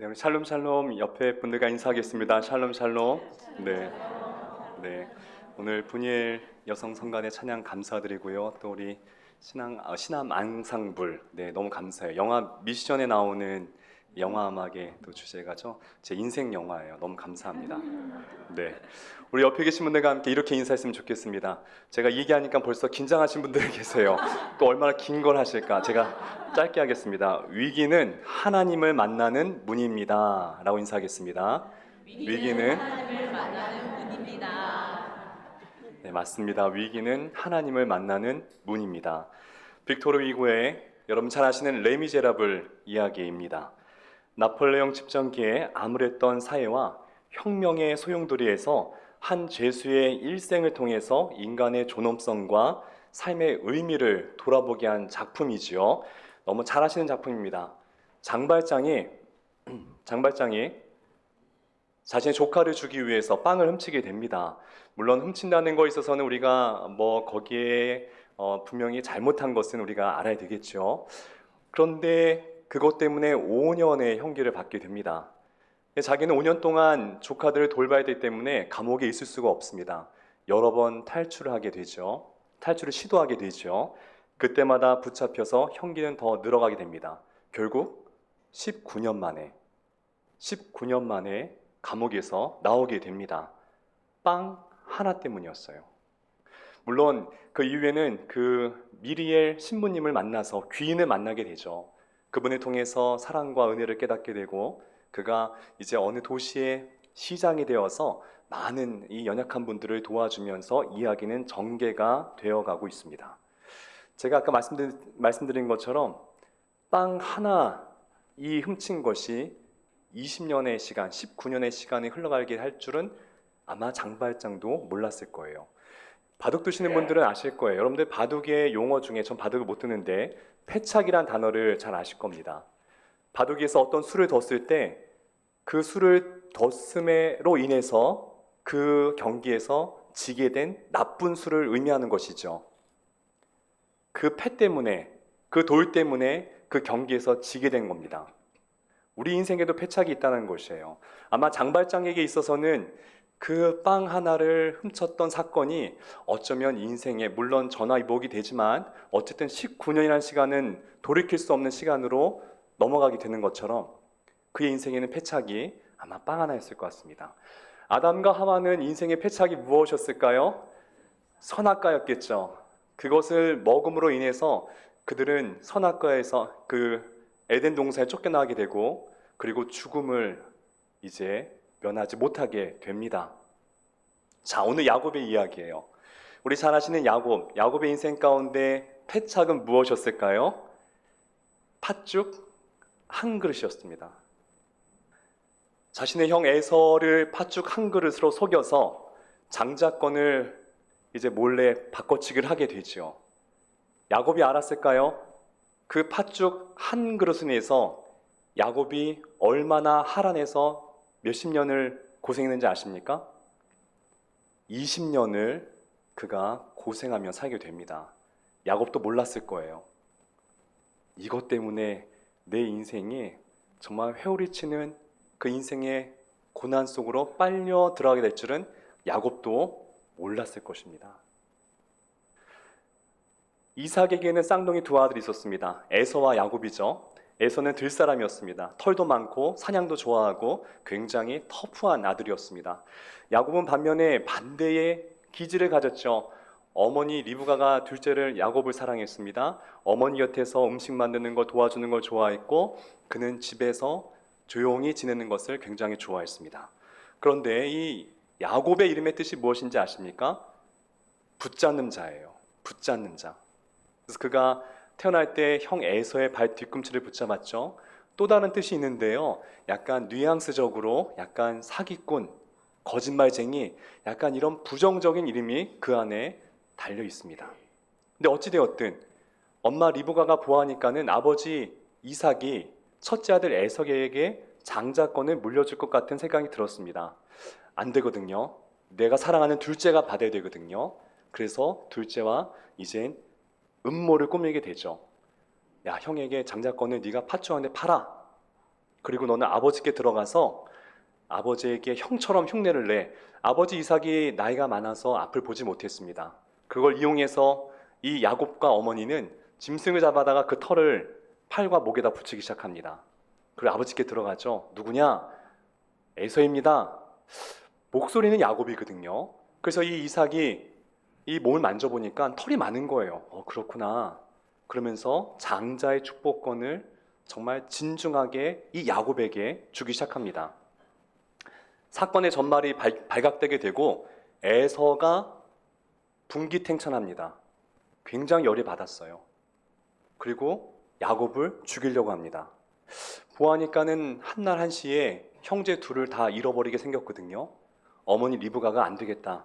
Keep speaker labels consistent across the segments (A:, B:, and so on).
A: 네, 우리 샬롬 샬롬 옆에 분들과 인사하겠습니다. 샬롬 샬롬. 네. 네. 오늘 분일 여성 성간의 찬양 감사드리고요. 또 우리 신앙 아, 신암 앙상블. 네, 너무 감사해요. 영화 미션에 나오는 영화 음악의 또 주제가죠. 제 인생 영화예요. 너무 감사합니다. 네. 우리 옆에 계신 분들과 함께 이렇게 인사했으면 좋겠습니다. 제가 얘기하니까 벌써 긴장하신 분들이 계세요. 또 얼마나 긴 걸 하실까? 제가 짧게 하겠습니다. 위기는 하나님을 만나는 문입니다. 라고 인사하겠습니다. 위기는
B: 하나님을 만나는 분입니다.
A: 네, 맞습니다. 위기는 하나님을 만나는 문입니다. 빅토르 위고의 여러분 잘 아시는 레미제라블 이야기입니다. 나폴레옹 집정기에 암울했던 사회와 혁명의 소용돌이에서 한 죄수의 일생을 통해서 인간의 존엄성과 삶의 의미를 돌아보게 한 작품이지요. 너무 잘 아시는 작품입니다. 장발장이 장발장이 자신의 조카를 주기 위해서 빵을 훔치게 됩니다. 물론 훔친다는 거에 있어서는 우리가 뭐 거기에 어, 분명히 잘못한 것은 우리가 알아야 되겠죠. 그런데 그것 때문에 5년의 형기를 받게 됩니다. 자기는 5년 동안 조카들을 돌봐야 되기 때문에 감옥에 있을 수가 없습니다. 여러 번 탈출을 하게 되죠. 탈출을 시도하게 되죠. 그때마다 붙잡혀서 형기는 더 늘어가게 됩니다. 결국 19년 만에 19년 만에 감옥에서 나오게 됩니다. 빵 하나 때문이었어요. 물론 그 이후에는 그 미리엘 신부님을 만나서 귀인을 만나게 되죠. 그분을 통해서 사랑과 은혜를 깨닫게 되고 그가 이제 어느 도시의 시장이 되어서 많은 이 연약한 분들을 도와주면서 이야기는 전개가 되어가고 있습니다. 제가 아까 말씀드린, 말씀드린 것처럼 빵 하나 이 훔친 것이 20년의 시간, 19년의 시간이 흘러가게 할 줄은 아마 장발장도 몰랐을 거예요. 바둑 두시는 분들은 아실 거예요. 여러분들 바둑의 용어 중에 전 바둑을 못 두는데 패착이란 단어를 잘 아실 겁니다. 바둑에서 어떤 수를 뒀을 때 그 수를 뒀음으로 인해서 그 경기에서 지게 된 나쁜 수를 의미하는 것이죠. 그 패 때문에 그 돌 때문에 그 경기에서 지게 된 겁니다. 우리 인생에도 패착이 있다는 것이에요. 아마 장발장에게 있어서는 그 빵 하나를 훔쳤던 사건이 어쩌면 인생에 물론 전화위복이 되지만 어쨌든 19년이라는 시간은 돌이킬 수 없는 시간으로 넘어가게 되는 것처럼 그의 인생에는 패착이 아마 빵 하나였을 것 같습니다. 아담과 하와는 인생의 패착이 무엇이었을까요? 선악과였겠죠. 그것을 먹음으로 인해서 그들은 선악과에서 그 에덴 동산에 쫓겨나게 되고 그리고 죽음을 이제 면하지 못하게 됩니다. 자, 오늘 야곱의 이야기예요. 우리 잘 아시는 야곱, 야곱의 인생 가운데 패착은 무엇이었을까요? 팥죽 한 그릇이었습니다. 자신의 형 에서를 팥죽 한 그릇으로 속여서 장자권을 이제 몰래 바꿔치기를 하게 되죠. 야곱이 알았을까요? 그 팥죽 한 그릇을 위해서 야곱이 얼마나 하란에서 몇십 년을 고생했는지 아십니까? 20년을 그가 고생하며 살게 됩니다. 야곱도 몰랐을 거예요. 이것 때문에 내 인생이 정말 회오리 치는 그 인생의 고난 속으로 빨려 들어가게 될 줄은 야곱도 몰랐을 것입니다. 이삭에게는 쌍둥이 두 아들이 있었습니다. 에서와 야곱이죠. 에서는 들사람이었습니다. 털도 많고 사냥도 좋아하고 굉장히 터프한 아들이었습니다. 야곱은 반면에 반대의 기질을 가졌죠. 어머니 리브가가 둘째를 야곱을 사랑했습니다. 어머니 곁에서 음식 만드는 거 도와주는 걸 좋아했고 그는 집에서 조용히 지내는 것을 굉장히 좋아했습니다. 그런데 이 야곱의 이름의 뜻이 무엇인지 아십니까? 붙잡는 자예요. 붙잡는 자. 그래서 그가 태어날 때 형 에서의 발 뒤꿈치를 붙잡았죠. 또 다른 뜻이 있는데요. 약간 뉘앙스적으로 약간 사기꾼, 거짓말쟁이, 약간 이런 부정적인 이름이 그 안에 달려 있습니다. 근데 어찌되었든 엄마 리브가가 보아하니까는 아버지 이삭이 첫째 아들 에서에게 장자권을 물려줄 것 같은 생각이 들었습니다. 안 되거든요. 내가 사랑하는 둘째가 받아야 되거든요. 그래서 둘째와 이젠 음모를 꾸미게 되죠. 야 형에게 장자권을 네가 파충한테 팔아. 그리고 너는 아버지께 들어가서 아버지에게 형처럼 흉내를 내. 아버지 이삭이 나이가 많아서 앞을 보지 못했습니다. 그걸 이용해서 이 야곱과 어머니는 짐승을 잡아다가 그 털을 팔과 목에다 붙이기 시작합니다. 그리고 아버지께 들어가죠. 누구냐? 에서입니다. 목소리는 야곱이거든요. 그래서 이 이삭이 이 몸을 만져보니까 털이 많은 거예요. 어, 그렇구나. 그러면서 장자의 축복권을 정말 진중하게 이 야곱에게 주기 시작합니다. 사건의 전말이 발, 발각되게 되고 에서가 분기탱천합니다. 굉장히 열이 받았어요. 그리고 야곱을 죽이려고 합니다. 보아니까는 한날 한시에 형제 둘을 다 잃어버리게 생겼거든요. 어머니 리브가가 안 되겠다.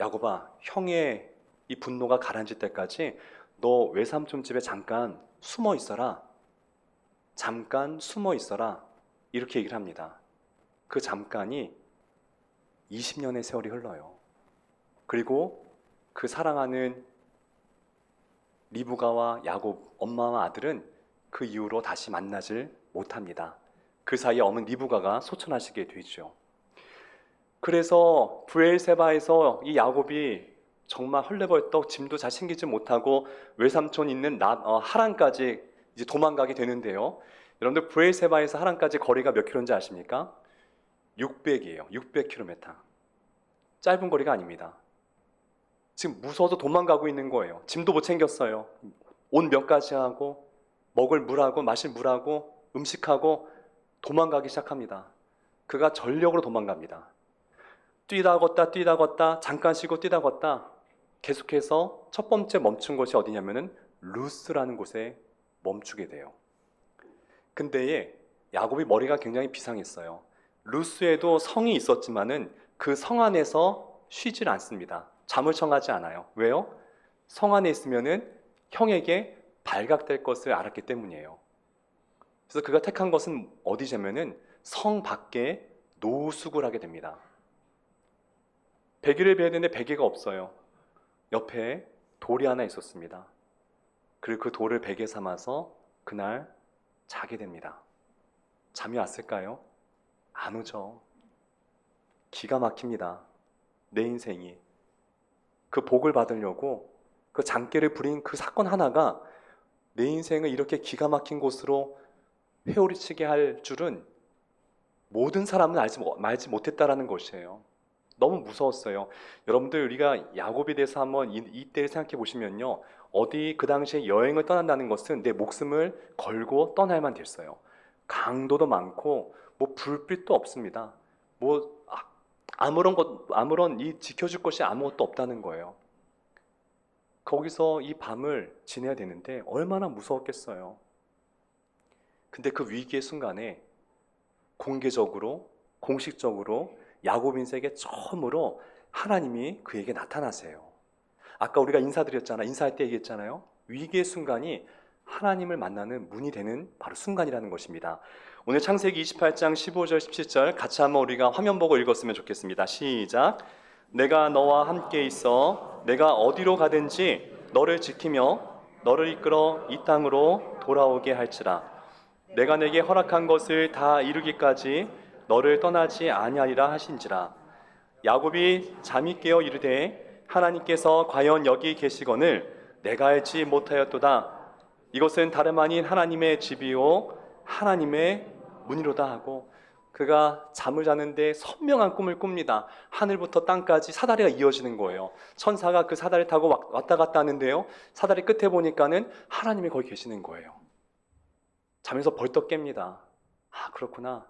A: 야곱아, 형의 이 분노가 가라앉을 때까지 너 외삼촌 집에 잠깐 숨어 있어라. 잠깐 숨어 있어라. 이렇게 얘기를 합니다. 그 잠깐이 20년의 세월이 흘러요. 그리고 그 사랑하는 리브가와 야곱 엄마와 아들은 그 이후로 다시 만나질 못합니다. 그 사이에 어머니 리브가가 소천하시게 되죠. 그래서 부엘세바에서 이 야곱이 정말 헐레벌떡 짐도 잘 챙기지 못하고 외삼촌 있는 나, 어, 하란까지 이제 도망가게 되는데요. 여러분들 부엘세바에서 하란까지 거리가 몇 킬로인지 아십니까? 600이에요. 600km. 짧은 거리가 아닙니다. 지금 무서워서 도망가고 있는 거예요. 짐도 못 챙겼어요. 옷 몇 가지 하고 먹을 물하고 마실 물하고 음식하고 도망가기 시작합니다. 그가 전력으로 도망갑니다. 뛰다 걷다 뛰다 걷다 잠깐 쉬고 뛰다 걷다 계속해서 첫 번째 멈춘 곳이 어디냐면은 루스라는 곳에 멈추게 돼요. 근데 야곱이 머리가 굉장히 비상했어요. 루스에도 성이 있었지만은 그 성 안에서 쉬질 않습니다. 잠을 청하지 않아요. 왜요? 성 안에 있으면은 형에게 발각될 것을 알았기 때문이에요. 그래서 그가 택한 것은 어디냐면은 성 밖에 노숙을 하게 됩니다. 베개를 베야 되는데 베개가 없어요. 옆에 돌이 하나 있었습니다. 그리고 그 돌을 베개 삼아서 그날 자게 됩니다. 잠이 왔을까요? 안 오죠. 기가 막힙니다. 내 인생이. 그 복을 받으려고 그 장깨를 부린 그 사건 하나가 내 인생을 이렇게 기가 막힌 곳으로 회오리치게 할 줄은 모든 사람은 알지, 못- 알지 못했다라는 것이에요. 너무 무서웠어요. 여러분들 우리가 야곱에 대해서 한번 이, 이때를 생각해 보시면요. 어디 그 당시에 여행을 떠난다는 것은 내 목숨을 걸고 떠날만 됐어요. 강도도 많고 뭐 불빛도 없습니다. 뭐 아- 아무런 것 아무런 이 지켜줄 것이 아무것도 없다는 거예요. 거기서 이 밤을 지내야 되는데 얼마나 무서웠겠어요. 근데 그 위기의 순간에 공개적으로 공식적으로 야곱 인생에 처음으로 하나님이 그에게 나타나세요. 아까 우리가 인사드렸잖아. 인사할 때 얘기했잖아요. 위기의 순간이 하나님을 만나는 문이 되는 바로 순간이라는 것입니다. 오늘 창세기 28장 15절 17절 같이 한번 우리가 화면 보고 읽었으면 좋겠습니다. 시작. 내가 너와 함께 있어 내가 어디로 가든지 너를 지키며 너를 이끌어 이 땅으로 돌아오게 할지라. 내가 내게 허락한 것을 다 이루기까지 너를 떠나지 아니하리라 하신지라. 야곱이 잠이 깨어 이르되 하나님께서 과연 여기 계시거늘 내가 알지 못하였도다. 이것은 다름 아닌 하나님의 집이요 하나님의 문이로다 하고 그가 잠을 자는데 선명한 꿈을 꿉니다. 하늘부터 땅까지 사다리가 이어지는 거예요. 천사가 그 사다리 타고 왔- 왔다 갔다 하는데요. 사다리 끝에 보니까는 하나님이 거기 계시는 거예요. 잠에서 벌떡 깹니다. 아, 그렇구나.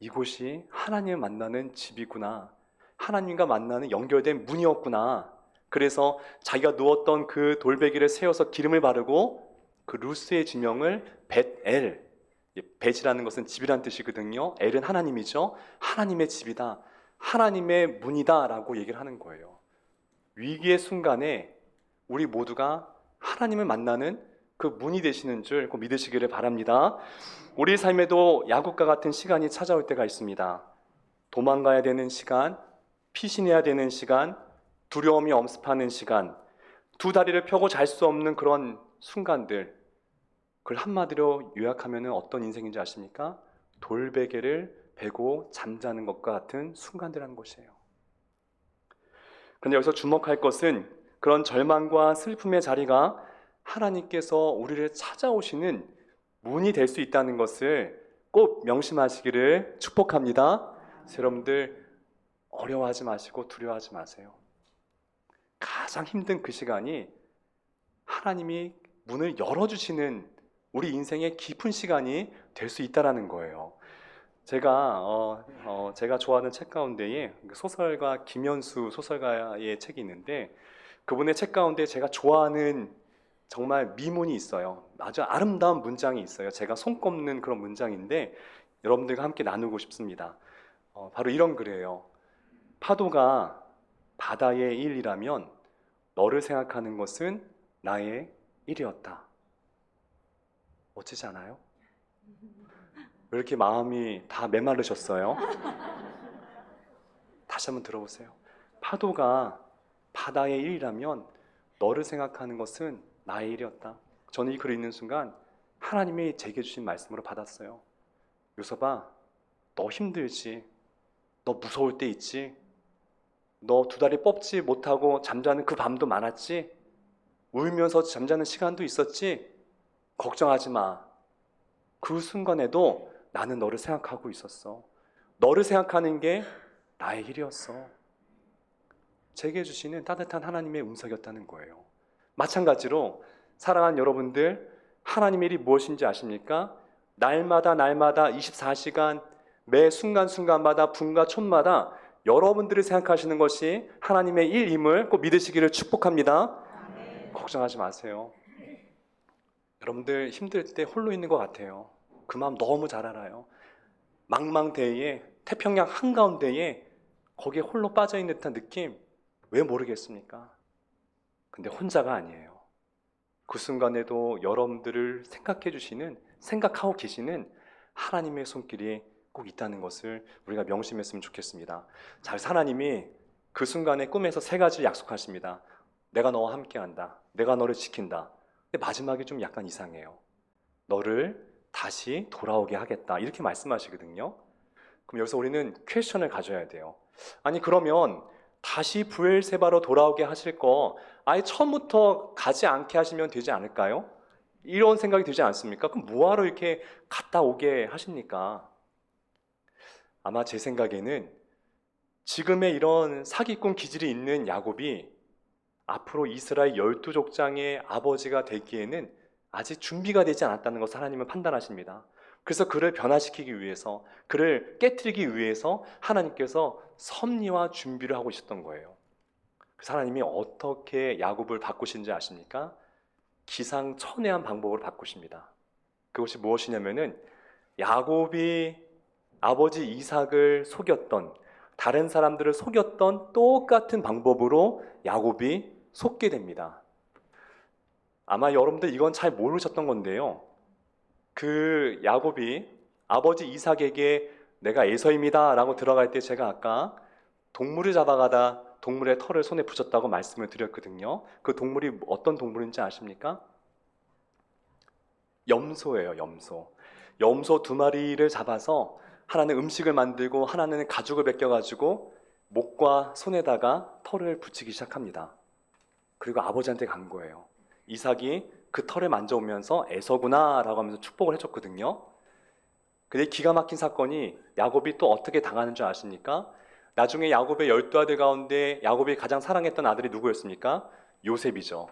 A: 이곳이 하나님을 만나는 집이구나. 하나님과 만나는 연결된 문이었구나. 그래서 자기가 누웠던 그 돌베개를 세워서 기름을 바르고 그 루스의 지명을 벳엘, 벳이라는 것은 집이란 뜻이거든요. 엘은 하나님이죠. 하나님의 집이다. 하나님의 문이다라고 얘기를 하는 거예요. 위기의 순간에 우리 모두가 하나님을 만나는 그 문이 되시는 줄 꼭 믿으시기를 바랍니다. 우리 삶에도 야곱과 같은 시간이 찾아올 때가 있습니다. 도망가야 되는 시간, 피신해야 되는 시간, 두려움이 엄습하는 시간, 두 다리를 펴고 잘 수 없는 그런 순간들. 그걸 한마디로 요약하면 어떤 인생인지 아십니까? 돌베개를 베고 잠자는 것과 같은 순간들이라는 것이에요. 그런데 여기서 주목할 것은 그런 절망과 슬픔의 자리가 하나님께서 우리를 찾아오시는 문이 될 수 있다는 것을 꼭 명심하시기를 축복합니다. 여러분들 어려워하지 마시고 두려워하지 마세요. 가장 힘든 그 시간이 하나님이 문을 열어주시는 우리 인생의 깊은 시간이 될 수 있다라는 거예요. 제가 어, 어, 제가 좋아하는 책 가운데에 소설가 김현수 소설가의 책이 있는데 그분의 책 가운데 제가 좋아하는 정말 미문이 있어요. 아주 아름다운 문장이 있어요. 제가 손꼽는 그런 문장인데 여러분들과 함께 나누고 싶습니다. 어, 바로 이런 글이에요. 파도가 바다의 일이라면 너를 생각하는 것은 나의 일이었다. 멋지지 않아요? 왜 이렇게 마음이 다 메마르셨어요? 다시 한번 들어보세요. 파도가 바다의 일이라면 너를 생각하는 것은 나의 일이었다. 저는 이 글을 읽는 순간 하나님이 제게 주신 말씀으로 받았어요. 요서봐, 너 힘들지. 너 무서울 때 있지. 너 두 다리 뻗지 못하고 잠자는 그 밤도 많았지. 울면서 잠자는 시간도 있었지. 걱정하지 마. 그 순간에도 나는 너를 생각하고 있었어. 너를 생각하는 게 나의 일이었어. 제게 주시는 따뜻한 하나님의 음성이었다는 거예요. 마찬가지로 사랑하는 여러분들, 하나님의 일이 무엇인지 아십니까? 날마다 날마다 24시간 매 순간순간마다 분과 촌마다 여러분들이 생각하시는 것이 하나님의 일임을 꼭 믿으시기를 축복합니다. 걱정하지 마세요. 여러분들 힘들 때 홀로 있는 것 같아요. 그 마음 너무 잘 알아요. 망망대해에 태평양 한가운데에 거기에 홀로 빠져 있는 듯한 느낌 왜 모르겠습니까? 근데 혼자가 아니에요. 그 순간에도 여러분들을 생각해 주시는 생각하고 계시는 하나님의 손길이 꼭 있다는 것을 우리가 명심했으면 좋겠습니다. 자, 하나님이 그 순간에 꿈에서 세 가지를 약속하십니다. 내가 너와 함께한다. 내가 너를 지킨다. 근데 마지막이 좀 약간 이상해요. 너를 다시 돌아오게 하겠다. 이렇게 말씀하시거든요. 그럼 여기서 우리는 퀘션을 가져야 돼요. 아니 그러면 다시 부엘세바로 돌아오게 하실 거 아예 처음부터 가지 않게 하시면 되지 않을까요? 이런 생각이 들지 않습니까? 그럼 뭐하러 이렇게 갔다 오게 하십니까? 아마 제 생각에는 지금의 이런 사기꾼 기질이 있는 야곱이 앞으로 이스라엘 열두 족장의 아버지가 되기에는 아직 준비가 되지 않았다는 것을 하나님은 판단하십니다. 그래서 그를 변화시키기 위해서, 그를 깨뜨리기 위해서 하나님께서 섭리와 준비를 하고 있었던 거예요. 그래서 하나님이 어떻게 야곱을 바꾸신지 아십니까? 기상천외한 방법으로 바꾸십니다. 그것이 무엇이냐면은 야곱이 아버지 이삭을 속였던 다른 사람들을 속였던 똑같은 방법으로 야곱이 속게 됩니다. 아마 여러분들 이건 잘 모르셨던 건데요. 그 야곱이 아버지 이삭에게 내가 에서입니다 라고 들어갈 때 제가 아까 동물을 잡아가다 동물의 털을 손에 붙였다고 말씀을 드렸거든요. 그 동물이 어떤 동물인지 아십니까? 염소예요, 염소. 염소 두 마리를 잡아서 하나는 음식을 만들고 하나는 가죽을 벗겨가지고 목과 손에다가 털을 붙이기 시작합니다. 그리고 아버지한테 간 거예요. 이삭이 그 털을 만져오면서 에서구나라고 하면서 축복을 해줬거든요. 근데 기가 막힌 사건이 야곱이 또 어떻게 당하는 줄 아십니까? 나중에 야곱의 열두 아들 가운데 야곱이 가장 사랑했던 아들이 누구였습니까? 요셉이죠.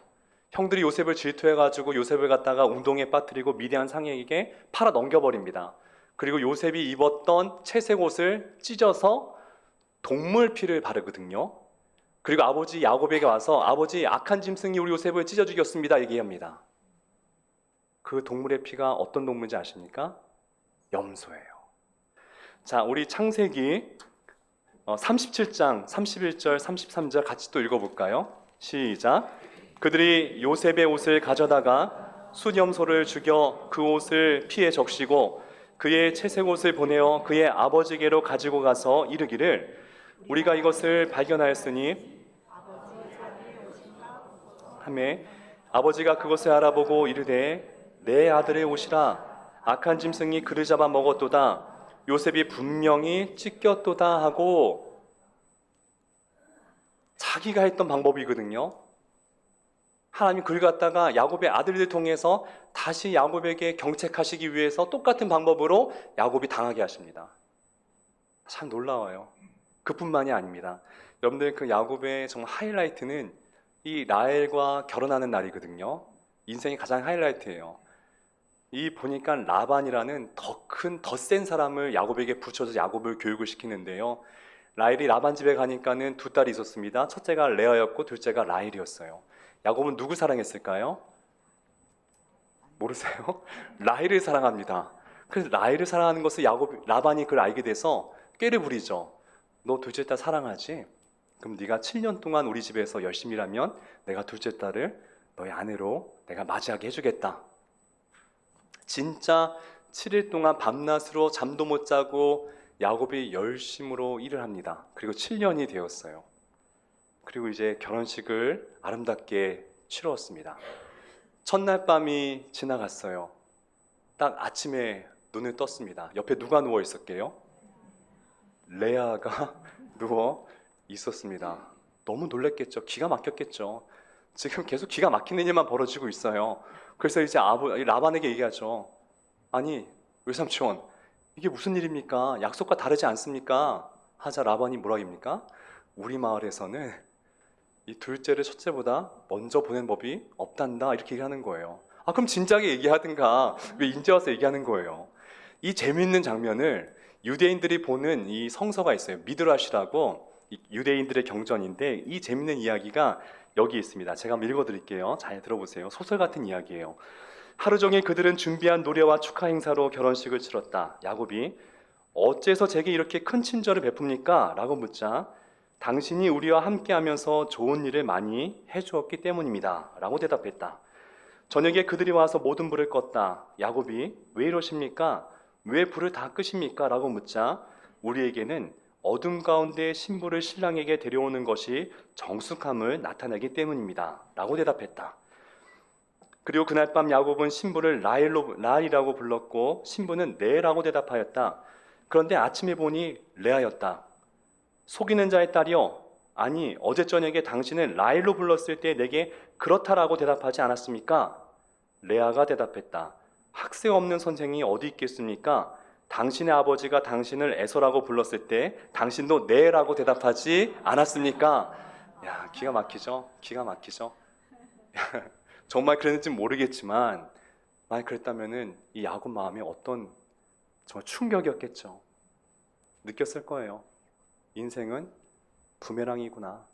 A: 형들이 요셉을 질투해가지고 요셉을 갖다가 운동에 빠뜨리고 미대한 상에게 팔아 넘겨버립니다. 그리고 요셉이 입었던 채색 옷을 찢어서 동물 피를 바르거든요. 그리고 아버지 야곱에게 와서 아버지 악한 짐승이 우리 요셉을 찢어 죽였습니다. 얘기합니다. 그 동물의 피가 어떤 동물인지 아십니까? 염소예요. 자, 우리 창세기 37장 31절 33절 같이 또 읽어볼까요? 시작. 그들이 요셉의 옷을 가져다가 순염소를 죽여 그 옷을 피에 적시고 그의 채색 옷을 보내어 그의 아버지께로 가지고 가서 이르기를 우리가 이것을 발견하였으니 하매 아버지가 그것을 알아보고 이르되 내 아들의 옷이라 악한 짐승이 그를 잡아 먹었도다 요셉이 분명히 찢겼도다 하고 자기가 했던 방법이거든요. 하나님 그를 갖다가 야곱의 아들들 통해서 다시 야곱에게 경책하시기 위해서 똑같은 방법으로 야곱이 당하게 하십니다. 참 놀라워요. 그뿐만이 아닙니다. 여러분들 그 야곱의 정말 하이라이트는 이 라헬과 결혼하는 날이거든요. 인생의 가장 하이라이트예요. 이 보니까 라반이라는 더 큰, 더 센 사람을 야곱에게 붙여서 야곱을 교육을 시키는데요. 라헬이 라반 집에 가니까는 두 딸이 있었습니다. 첫째가 레아였고 둘째가 라헬이었어요. 야곱은 누구 사랑했을까요? 모르세요? 라헬을 사랑합니다. 그래서 라헬을 사랑하는 것을 야곱 라반이 그걸 알게 돼서 꾀를 부리죠. 너 둘째 딸 사랑하지? 그럼 네가 7년 동안 우리 집에서 열심히 일하면 내가 둘째 딸을 너의 아내로 내가 맞이하게 해주겠다. 진짜 7일 동안 밤낮으로 잠도 못 자고 야곱이 열심으로 일을 합니다. 그리고 7년이 되었어요. 그리고 이제 결혼식을 아름답게 치루었습니다. 첫날 밤이 지나갔어요. 딱 아침에 눈을 떴습니다. 옆에 누가 누워 있었게요? 레아가 누워 있었습니다. 너무 놀랬겠죠. 기가 막혔겠죠. 지금 계속 기가 막히는 일만 벌어지고 있어요. 그래서 이제 아버 라반에게 얘기하죠. 아니 외삼촌 이게 무슨 일입니까? 약속과 다르지 않습니까? 하자 라반이 뭐라 합니까? 우리 마을에서는 이 둘째를 첫째보다 먼저 보낸 법이 없단다 이렇게 얘기하는 거예요. 아 그럼 진작에 얘기하든가 왜 이제 와서 얘기하는 거예요? 이 재미있는 장면을 유대인들이 보는 이 성서가 있어요. 미드라시라고 이 유대인들의 경전인데 이 재밌는 이야기가 여기 있습니다. 제가 한번 읽어드릴게요. 잘 들어보세요. 소설 같은 이야기예요. 하루 종일 그들은 준비한 노래와 축하 행사로 결혼식을 치렀다. 야곱이 어째서 제게 이렇게 큰 친절을 베풉니까? 라고 묻자 당신이 우리와 함께하면서 좋은 일을 많이 해주었기 때문입니다. 라고 대답했다. 저녁에 그들이 와서 모든 불을 껐다. 야곱이 왜 이러십니까? 왜 불을 다 끄십니까? 라고 묻자 우리에게는 어둠 가운데 신부를 신랑에게 데려오는 것이 정숙함을 나타내기 때문입니다. 라고 대답했다. 그리고 그날 밤 야곱은 신부를 라일로, 라일이라고 불렀고 신부는 네라고 대답하였다. 그런데 아침에 보니 레아였다. 속이는 자의 딸이여 아니 어제 저녁에 당신은 라일로 불렀을 때 내게 그렇다라고 대답하지 않았습니까? 레아가 대답했다. 학생 없는 선생이 어디 있겠습니까? 당신의 아버지가 당신을 에서라고 불렀을 때 당신도 네라고 대답하지 않았습니까? 야 기가 막히죠? 기가 막히죠? 정말 그랬는지 모르겠지만 만약 그랬다면은 이 야곱 마음이 어떤 정말 충격이었겠죠. 느꼈을 거예요. 인생은 부메랑이구나.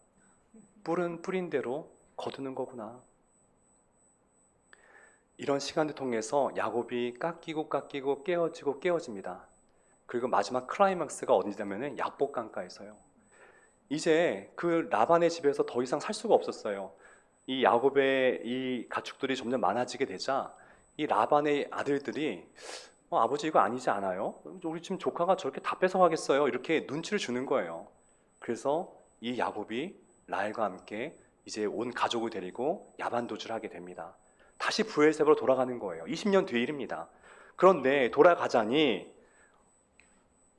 A: 뿌른 뿌린 대로 거두는 거구나. 이런 시간을 통해서 야곱이 깎이고 깎이고 깨어지고 깨어집니다. 그리고 마지막 클라이막스가 어디냐면은 야복 강가에서요. 이제 그 라반의 집에서 더 이상 살 수가 없었어요. 이 야곱의 이 가축들이 점점 많아지게 되자 이 라반의 아들들이 어, 아버지 이거 아니지 않아요? 우리 지금 조카가 저렇게 다 뺏어가겠어요? 이렇게 눈치를 주는 거예요. 그래서 이 야곱이 라헬과 함께 이제 온 가족을 데리고 야반 도주를 하게 됩니다. 다시 부엘세바로 돌아가는 거예요. 20년 뒤의 일입니다. 그런데 돌아가자니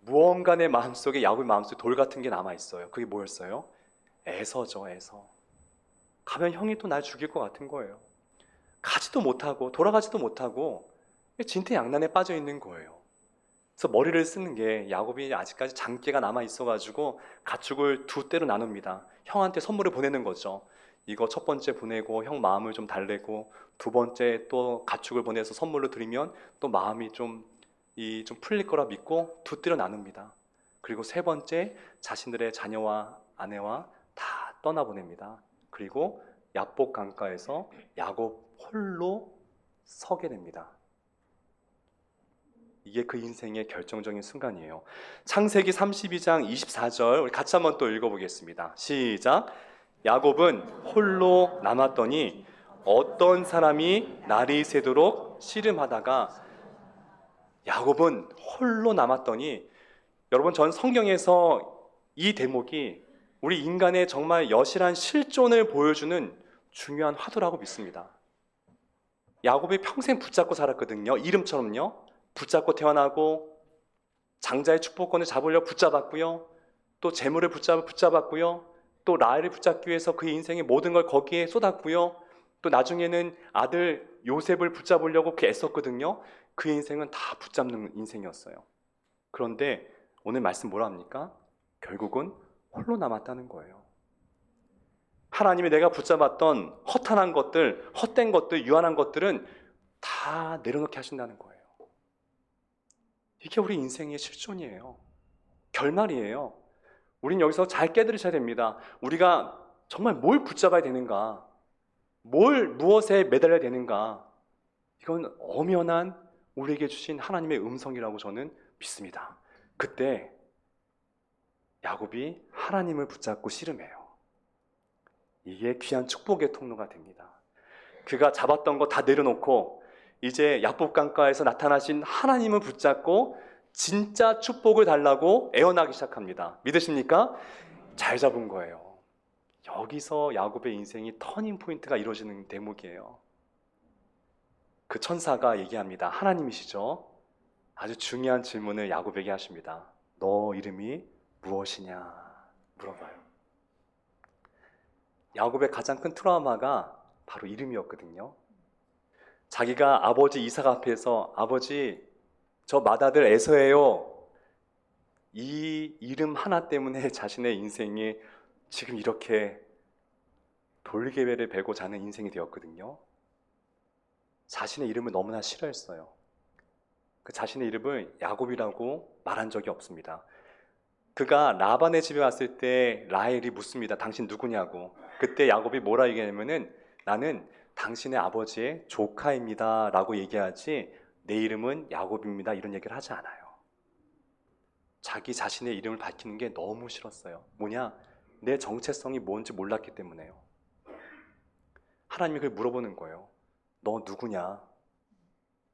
A: 무언가 내 마음속에 야곱의 마음속에 돌 같은 게 남아 있어요. 그게 뭐였어요? 애서죠, 애서. 가면 형이 또 날 죽일 것 같은 거예요. 가지도 못하고 돌아가지도 못하고 진퇴양난에 빠져 있는 거예요. 그래서 머리를 쓰는 게 야곱이 아직까지 장기가 남아 있어가지고 가축을 두 때로 나눕니다. 형한테 선물을 보내는 거죠. 이거 첫 번째 보내고 형 마음을 좀 달래고 두 번째 또 가축을 보내서 선물로 드리면 또 마음이 좀 이 좀 풀릴 거라 믿고 두 때로 나눕니다. 그리고 세 번째 자신들의 자녀와 아내와 다 떠나 보냅니다. 그리고 야복 강가에서 야곱 홀로 서게 됩니다. 이게 그 인생의 결정적인 순간이에요. 창세기 32장 24절 우리 같이 한번 또 읽어보겠습니다. 시작. 야곱은 홀로 남았더니 어떤 사람이 날이 새도록 씨름하다가 야곱은 홀로 남았더니 여러분 전 성경에서 이 대목이 우리 인간의 정말 여실한 실존을 보여주는 중요한 화두라고 믿습니다. 야곱이 평생 붙잡고 살았거든요. 이름처럼요. 붙잡고 태어나고 장자의 축복권을 잡으려 붙잡았고요. 또 재물을 붙잡, 붙잡았고요. 또 라헬을 붙잡기 위해서 그 인생의 모든 걸 거기에 쏟았고요. 또 나중에는 아들 요셉을 붙잡으려고 그렇게 애썼거든요. 그 인생은 다 붙잡는 인생이었어요. 그런데 오늘 말씀 뭐라 합니까? 결국은 홀로 남았다는 거예요. 하나님이 내가 붙잡았던 허탄한 것들, 헛된 것들, 유한한 것들은 다 내려놓게 하신다는 거예요. 이게 우리 인생의 실존이에요. 결말이에요. 우린 여기서 잘 깨달으셔야 됩니다. 우리가 정말 뭘 붙잡아야 되는가? 뭘 무엇에 매달려야 되는가? 이건 엄연한 우리에게 주신 하나님의 음성이라고 저는 믿습니다. 그때 야곱이 하나님을 붙잡고 씨름해요. 이게 귀한 축복의 통로가 됩니다. 그가 잡았던 거 다 내려놓고 이제 야복강가에서 나타나신 하나님을 붙잡고 진짜 축복을 달라고 애원하기 시작합니다. 믿으십니까? 잘 잡은 거예요. 여기서 야곱의 인생이 터닝 포인트가 이루어지는 대목이에요. 그 천사가 얘기합니다. 하나님이시죠? 아주 중요한 질문을 야곱에게 하십니다. 너 이름이 무엇이냐? 물어봐요. 야곱의 가장 큰 트라우마가 바로 이름이었거든요. 자기가 아버지 이삭 앞에서 아버지 저 맏아들 에서예요. 이 이름 하나 때문에 자신의 인생이 지금 이렇게 돌개배를 베고 자는 인생이 되었거든요. 자신의 이름을 너무나 싫어했어요. 그 자신의 이름을 야곱이라고 말한 적이 없습니다. 그가 라반의 집에 왔을 때 라헬이 묻습니다. 당신 누구냐고. 그때 야곱이 뭐라 얘기하냐면은 나는 당신의 아버지의 조카입니다라고 얘기하지 내 이름은 야곱입니다 이런 얘기를 하지 않아요. 자기 자신의 이름을 밝히는 게 너무 싫었어요. 뭐냐? 내 정체성이 뭔지 몰랐기 때문에요. 하나님이 그걸 물어보는 거예요. 너 누구냐?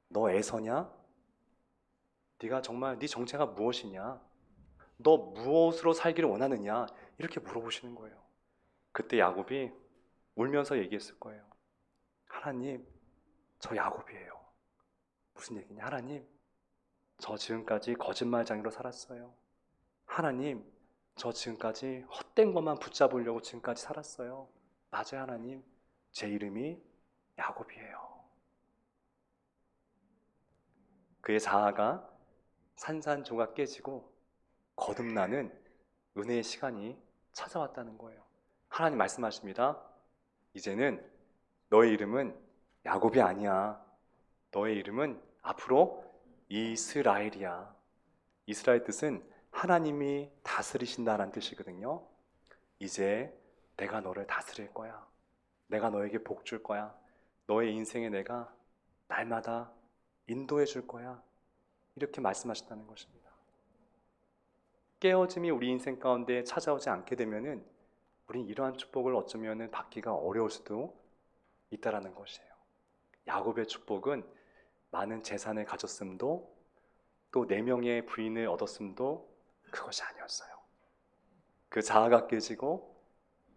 A: 너 애서냐? 네가 정말 네 정체가 무엇이냐? 너 무엇으로 살기를 원하느냐? 이렇게 물어보시는 거예요. 그때 야곱이 울면서 얘기했을 거예요. 하나님, 저 야곱이에요. 무슨 얘기냐? 하나님, 저 지금까지 거짓말장이로 살았어요. 하나님, 저 지금까지 헛된 것만 붙잡으려고 지금까지 살았어요. 맞아요, 하나님. 제 이름이 야곱이에요. 그의 자아가 산산조각 깨지고 거듭나는 은혜의 시간이 찾아왔다는 거예요. 하나님 말씀하십니다. 이제는 너의 이름은 야곱이 아니야. 너의 이름은 앞으로 이스라엘이야. 이스라엘 뜻은 하나님이 다스리신다라는 뜻이거든요. 이제 내가 너를 다스릴 거야. 내가 너에게 복 줄 거야. 너의 인생에 내가 날마다 인도해 줄 거야. 이렇게 말씀하셨다는 것입니다. 깨어짐이 우리 인생 가운데 찾아오지 않게 되면은 우린 이러한 축복을 어쩌면은 받기가 어려울 수도 있다라는 것이에요. 야곱의 축복은 많은 재산을 가졌음도 또 네 명의 부인을 얻었음도 그것이 아니었어요. 그 자아가 깨지고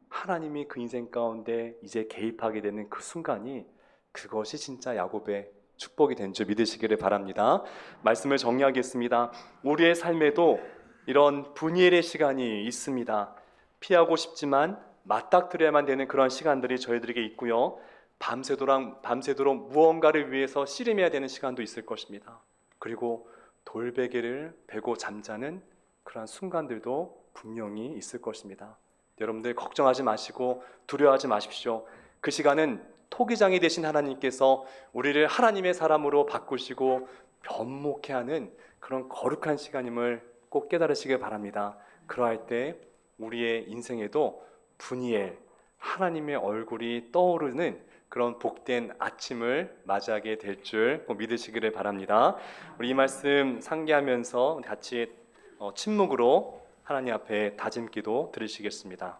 A: 하나님이 그 인생 가운데 이제 개입하게 되는 그 순간이 그것이 진짜 야곱의 축복이 된 줄 믿으시기를 바랍니다. 말씀을 정리하겠습니다. 우리의 삶에도 이런 분이엘의 시간이 있습니다. 피하고 싶지만 맞닥뜨려야만 되는 그런 시간들이 저희들에게 있고요. 밤새도록, 밤새도록 무언가를 위해서 씨름해야 되는 시간도 있을 것입니다. 그리고 돌베개를 베고 잠자는 그러한 순간들도 분명히 있을 것입니다. 여러분들 걱정하지 마시고 두려워하지 마십시오. 그 시간은 토기장이 되신 하나님께서 우리를 하나님의 사람으로 바꾸시고 변목해 하는 그런 거룩한 시간임을 꼭 깨달으시길 바랍니다. 그러할 때 우리의 인생에도 분이엘 하나님의 얼굴이 떠오르는 그런 복된 아침을 맞이하게 될 줄 믿으시기를 바랍니다. 우리 이 말씀 상기하면서 같이 어, 침묵으로 하나님 앞에 다짐 기도 드리시겠습니다.